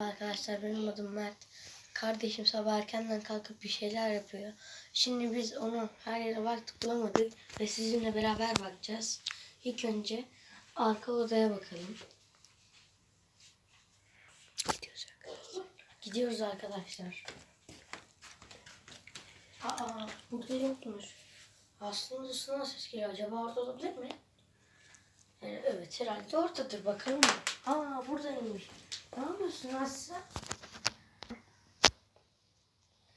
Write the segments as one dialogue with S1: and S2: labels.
S1: Arkadaşlar benim adım Mert. Kardeşim sabah erkenden kalkıp bir şeyler yapıyor. Şimdi biz onu her yere baktık bulamadık ve sizinle beraber bakacağız. İlk önce arka odaya bakalım. Gidiyoruz arkadaşlar. Gidiyoruz arkadaşlar. Aa burada yokmuş. Aslında odasından ses geliyor. Acaba orada olabilir mi? Yani evet herhalde oradadır bakalım? Aa buradaymış. Ne yapıyorsun Asya?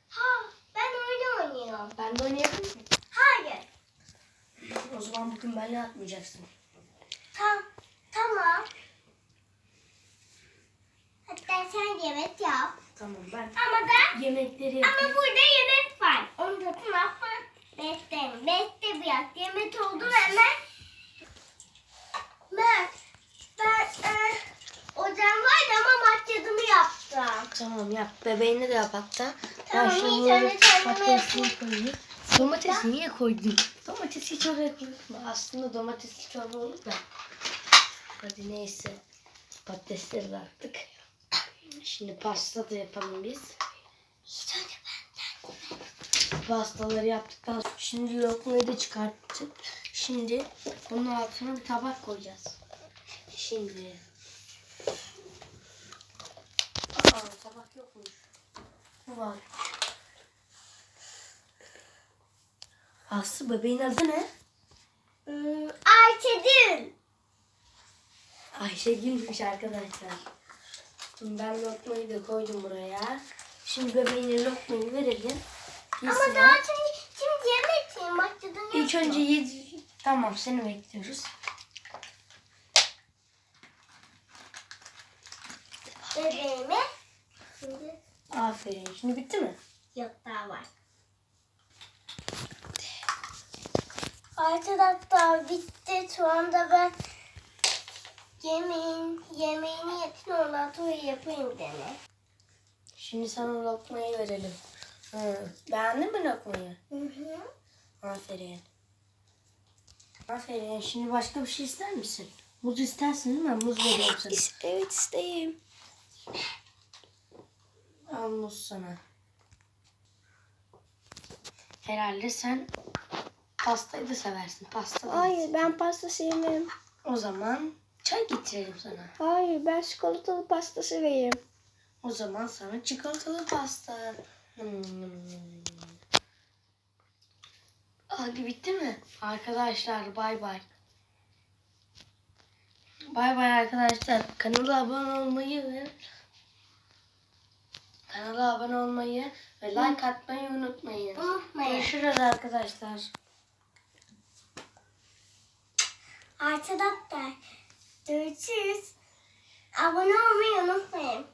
S2: Ha, ben oyun oynuyorum.
S1: Ben de oynayabilir miyim?
S2: Hayır.
S1: O zaman bugün benimle atmayacaksın.
S2: Tam, tamam. Hatta sen yemek yap.
S1: Tamam ben
S2: Ama da
S1: yemekleri
S2: ama
S1: yapayım.
S2: burada yemek var. Onu da tamam Bekle, bekle biraz. Yemek oldu hemen. Ben, ben e, ocağım vardı ama makyajımı yaptım.
S1: Tamam yap. Bebeğini de yap hatta.
S2: Tamam,
S1: ben şimdi
S2: kendine
S1: patatesini koyayım. Domatesi niye koydun? Domatesi hiç oraya koyma. Aslında domatesli çorba olur da. Hadi neyse. Patatesleri de attık. Şimdi pasta da yapalım biz. Pastaları yaptıktan sonra şimdi lokmayı da çıkarttık. Şimdi bunun altına bir tabak koyacağız. Şimdi. Aa tabak yokmuş. Bu var. Aslı bebeğin adı ne?
S2: Hmm, Ayşegül.
S1: Ayşegül'müş arkadaşlar. Ben lokmayı da koydum buraya. Şimdi bebeğine lokmayı verelim.
S2: Ama
S1: Yesin.
S2: daha şimdi, şimdi yemek yiyeyim. Makyajımı
S1: İlk önce yedi. Tamam seni bekliyoruz.
S2: bebeğimi.
S1: Aferin. Şimdi bitti mi?
S2: yok daha var. Arkadaşlar bitti. Şu anda ben yemeğin, yemeğini yapayım. Ondan sonra yapayım dene.
S1: Şimdi sana lokmayı verelim. Hı. Beğendin mi lokmayı?
S2: Hı hı.
S1: Aferin. Aferin. Şimdi başka bir şey ister misin? Muz istersin değil mi? Muz veriyorum sana.
S2: Evet isteyeyim.
S1: Al muz sana. Herhalde sen pastayı da seversin. Pasta da
S2: Hayır ben pasta sevmem.
S1: O zaman çay getirelim sana.
S2: Hayır ben çikolatalı pasta seveyim.
S1: O zaman sana çikolatalı pasta. Hmm. Hadi bitti mi? Arkadaşlar bay bay. Bay bay arkadaşlar. Kanala abone olmayı ve kanala abone olmayı ve like atmayı unutmayın.
S2: Unutmayın.
S1: Görüşürüz arkadaşlar.
S2: Arkadaşlar görüşürüz. Abone olmayı unutmayın.